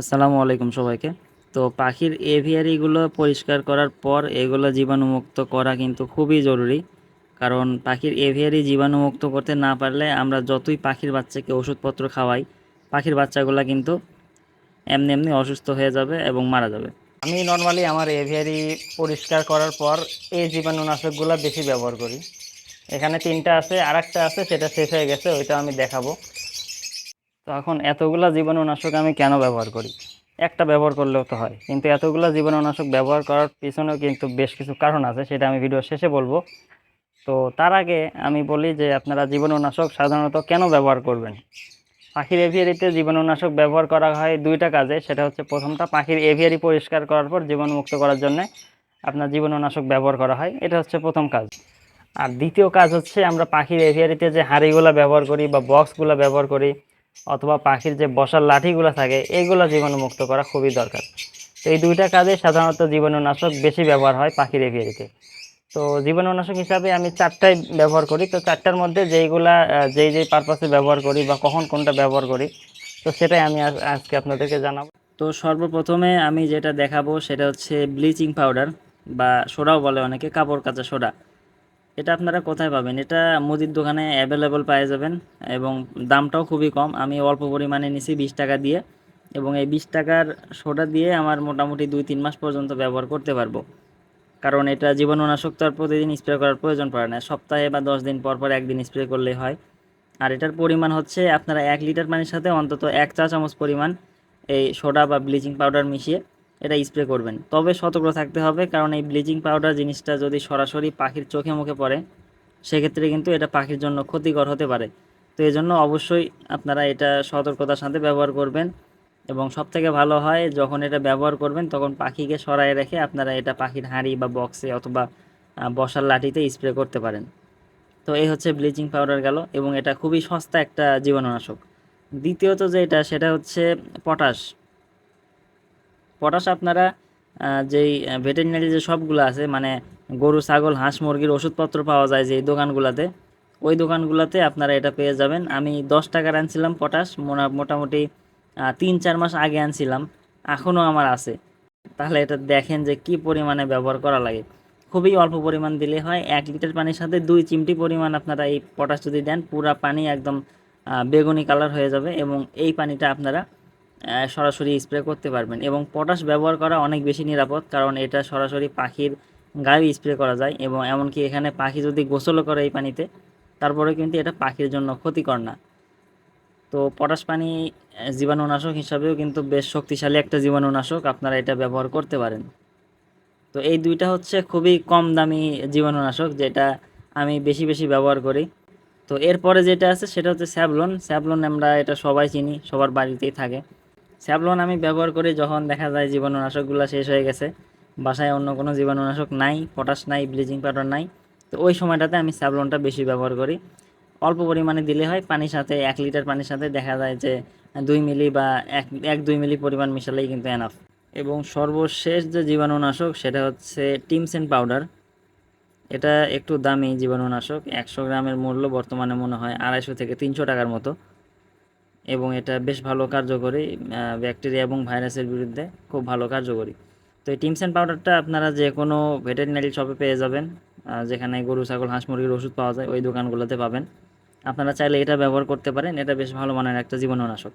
আসসালামু আলাইকুম সবাইকে। তো পাখির এভিয়ারিগুলো পরিষ্কার করার পর এগুলো জীবাণুমুক্ত করা কিন্তু খুবই জরুরি। কারণ পাখির এভিয়ারি জীবাণুমুক্ত করতে না পারলে আমরা যতই পাখির বাচ্চাকে ওষুধপত্র খাওয়াই, পাখির বাচ্চাগুলো কিন্তু এমনি এমনি অসুস্থ হয়ে যাবে এবং মারা যাবে। আমি নর্মালি আমার এভিয়ারি পরিষ্কার করার পর এই জীবাণুনাশকগুলো বেশি ব্যবহার করি। এখানে তিনটা আছে আর আছে, সেটা শেষ হয়ে গেছে, ওইটা আমি দেখাবো। তো এখন এতগুলা জীবাণুনাশক আমি কেন ব্যবহার করি? একটা ব্যবহার করলেও তো হয়, কিন্তু এতগুলা জীবাণুনাশক ব্যবহার করার পিছনেও কিন্তু বেশ কিছু কারণ আছে, সেটা আমি ভিডিও শেষে বলব। তো তার আগে আমি বলি যে আপনারা জীবাণুনাশক সাধারণত কেন ব্যবহার করবেন? পাখির এভিয়ারিতে জীবাণুনাশক ব্যবহার করা হয় দুইটা কাজে, সেটা হচ্ছে প্রথমটা পাখির এভিয়ারি পরিষ্কার করার পর জীবাণুমুক্ত করার জন্য আপনার জীবাণুনাশক ব্যবহার করা হয়, এটা হচ্ছে প্রথম কাজ। আর দ্বিতীয় কাজ হচ্ছে আমরা পাখির এভিয়ারিতে যে হাঁড়িগুলো ব্যবহার করি বা বক্সগুলো ব্যবহার করি অথবা পাখির যে বসার লাঠিগুলো থাকে এইগুলো জীবাণুমুক্ত করা খুবই দরকার। তো এই দুইটা কাজে সাধারণত জীবাণুনাশক বেশি ব্যবহার হয় পাখির এভিয়ারিতে। তো জীবাণুনাশক হিসাবে আমি চারটাই ব্যবহার করি। তো চারটার মধ্যে যেইগুলা যেই যেই পারপাসে ব্যবহার করি বা কখন কোনটা ব্যবহার করি, তো সেটাই আমি আজকে আপনাদেরকে জানাব। তো সর্বপ্রথমে আমি যেটা দেখাবো সেটা হচ্ছে ব্লিচিং পাউডার বা সোডাও বলে অনেকে, কাপড় কাচা সোডা। এটা আপনারা কোথায় পাবেন? এটা মুদির দোকানে অ্যাভেলেবল পেয়ে যাবেন এবং দামটাও খুবই কম। আমি অল্প পরিমাণে নিছি বিশ টাকা দিয়ে এবং এই বিশ টাকার সোডা দিয়ে আমার মোটামুটি দুই তিন মাস পর্যন্ত ব্যবহার করতে পারব। কারণ এটা জীবাণুনাশক তো আর প্রতিদিন স্প্রে করার প্রয়োজন পড়ে না। সপ্তাহে বা দশ দিন পর পর একদিন স্প্রে করলেই হয়। আর এটার পরিমাণ হচ্ছে আপনারা এক লিটার পানির সাথে অন্তত এক চা চামচ পরিমাণ এই সোডা বা ব্লিচিং পাউডার মিশিয়ে এটা স্প্রে করবেন। তবে সতর্ক থাকতে হবে, কারণ এই ব্লিচিং পাউডার জিনিসটা যদি সরাসরি পাখির চোখে মুখে পড়ে, সেক্ষেত্রে কিন্তু এটা পাখির জন্য ক্ষতিকর হতে পারে। তো এই জন্য অবশ্যই আপনারা এটা সতর্কতার সাথে ব্যবহার করবেন এবং সব থেকে ভালো হয় যখন এটা ব্যবহার করবেন, তখন পাখিকে সরায় রেখে আপনারা এটা পাখির হাঁড়ি বা বক্সে অথবা বসার লাঠিতে স্প্রে করতে পারেন। তো এই হচ্ছে ব্লিচিং পাউডার গেল এবং এটা খুবই সস্তা একটা জীবাণুনাশক। দ্বিতীয়ত যেটা, সেটা হচ্ছে পটাশ। পটাশ আপনারা যেই ভেটেরিনারি যে সবগুলো আছে মানে গরু, ছাগল, হাঁস, মুরগির ওষুধপত্র পাওয়া যায় যে দোকানগুলোতে, ওই দোকানগুলোতে আপনারা এটা পেয়ে যাবেন। আমি দশ টাকার আনছিলাম পটাশ মোটামুটি তিন, চার মাস আগে আনছিলাম, এখনও আমার আছে। তাহলে এটা দেখেন যে কি পরিমাণে ব্যবহার করা লাগে। খুবই অল্প পরিমাণ দিলে হয়, এক লিটার পানির সাথে দুই চিমটি পরিমাণ আপনারা এই পটাশ যদি দেন, পুরা পানি একদম বেগুনি কালার হয়ে যাবে এবং এই পানিটা আপনারা সরাসরি স্প্রে করতে পারবেন। এবং পটাশ ব্যবহার করা অনেক বেশি নিরাপদ, কারণ এটা সরাসরি পাখির গায়ে স্প্রে করা যায় এবং এমনকি এখানে পাখি যদি গোসলও করে এই পানিতে তারপরে কিন্তু এটা পাখির জন্য ক্ষতিকর না। তো পটাশ পানি জীবাণুনাশক হিসাবেও কিন্তু বেশ শক্তিশালী একটা জীবাণুনাশক আপনারা এটা ব্যবহার করতে পারেন। তো এই দুইটা হচ্ছে খুবই কম দামি জীবাণুনাশক যেটা আমি বেশি বেশি ব্যবহার করি। তো এরপরে যেটা আছে সেটা হচ্ছে স্যাভলন। স্যাভলন আমরা এটা সবাই চিনি, সবার বাড়িতেই থাকে। স্যাভলন আমি ব্যবহার করি যখন দেখা যায় জীবাণুনাশকগুলো শেষ হয়ে গেছে। বাসায় অন্য কোনো জীবাণুনাশক নাই, পটাশ নাই, ব্লিচিং পাউডার নাই। তো ওই সময়টাতে আমি স্যাভলনটা বেশি ব্যবহার করি। অল্প পরিমাণে দিলে হয়, পানির সাথে, এক লিটার পানির সাথে দেখা যায় যে দুই মিলি বা এক এক দুই মিলি পরিমাণ মিশালেই কিন্তু এনাফ এবং সর্বশেষ যে জীবাণুনাশক সেটা হচ্ছে টিমসেন পাউডার। এটা একটু দামি জীবাণুনাশক, একশো গ্রামের মূল্য বর্তমানে মনে হয় আড়াইশো থেকে তিনশো টাকার মতো। এবং এটা বেশ ভালো কার্যকরী ব্যাকটেরিয়া এবং ভাইরাসের বিরুদ্ধে খুব ভালো কার্যকরী। তো এই টিমসেন পাউডারটা আপনারা যে কোনো ভেটেরিনারি শপে পেয়ে যাবেন যেখানে গরু, ছাগল, হাঁস, মুরগির ওষুধ পাওয়া যায়, ওই দোকানগুলোতে পাবেন। আপনারা চাইলে এটা ব্যবহার করতে পারেন, এটা বেশ ভালো মানের একটা জীবাণুনাশক।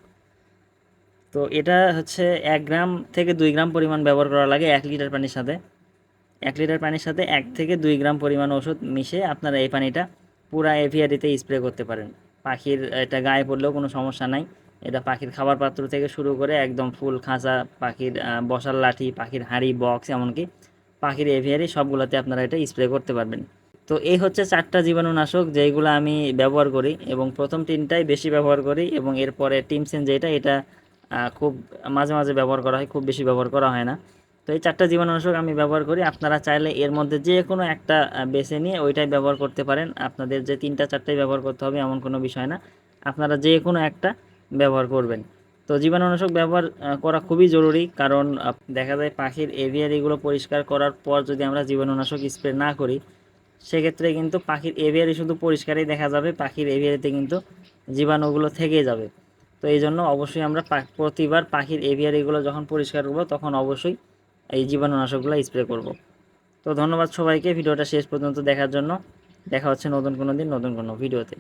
তো এটা হচ্ছে এক গ্রাম থেকে দুই গ্রাম পরিমাণ ব্যবহার করা লাগে এক লিটার পানির সাথে। এক লিটার পানির সাথে এক থেকে দুই গ্রাম পরিমাণ ওষুধ মিশে আপনারা এই পানিটা পুরা এভিয়ারিতে স্প্রে করতে পারেন। পাখির এটা গায়ে পড়লেও কোনো সমস্যা নাই। এটা পাখির খাবার পাত্র থেকে শুরু করে একদম ফুল খাঁচা, পাখির বসার লাঠি, পাখির হাঁড়ি, বক্স, এমনকি পাখির এভিয়ারি সবগুলোতে আপনারা এটা স্প্রে করতে পারবেন। তো এই হচ্ছে চারটা জীবাণুনাশক যেইগুলো আমি ব্যবহার করি এবং প্রথম তিনটাই বেশি ব্যবহার করি এবং এরপরে টিমসেন যেটা, এটা খুব মাঝে মাঝে ব্যবহার করা হয়, খুব বেশি ব্যবহার করা হয় না। তো এই চারটা জীবাণুনাশক আমি ব্যবহার করি। আপনারা চাইলে এর মধ্যে যে কোনো একটা বেছে নিয়ে ওইটাই ব্যবহার করতে পারেন। আপনাদের যে তিনটা, চারটাই ব্যবহার করতে হবে এমন কোনো বিষয় না। আপনারা যে কোনো একটা ব্যবহার করবেন। তো জীবাণুনাশক ব্যবহার করা খুবই জরুরি। কারণ দেখা যায় পাখির এভিয়ারিগুলো পরিষ্কার করার পর যদি আমরা জীবাণুনাশক স্প্রে না করি, সেক্ষেত্রে কিন্তু পাখির এভিয়ারি শুধু পরিষ্কারই দেখা যাবে। পাখির এভিয়ারিতে কিন্তু জীবাণুগুলো থেকে যাবে। তো এই জন্য অবশ্যই আমরা প্রতিবার পাখির এভিয়ারিগুলো যখন পরিষ্কার করব, তখন অবশ্যই এই জীবাণুনাশকগুলো স্প্রে করব। তো ধন্যবাদ সবাইকে, ভিডিওটা শেষ পর্যন্ত দেখার জন্য। দেখা হচ্ছে নতুন কোনো দিন, নতুন কোনো ভিডিওতে।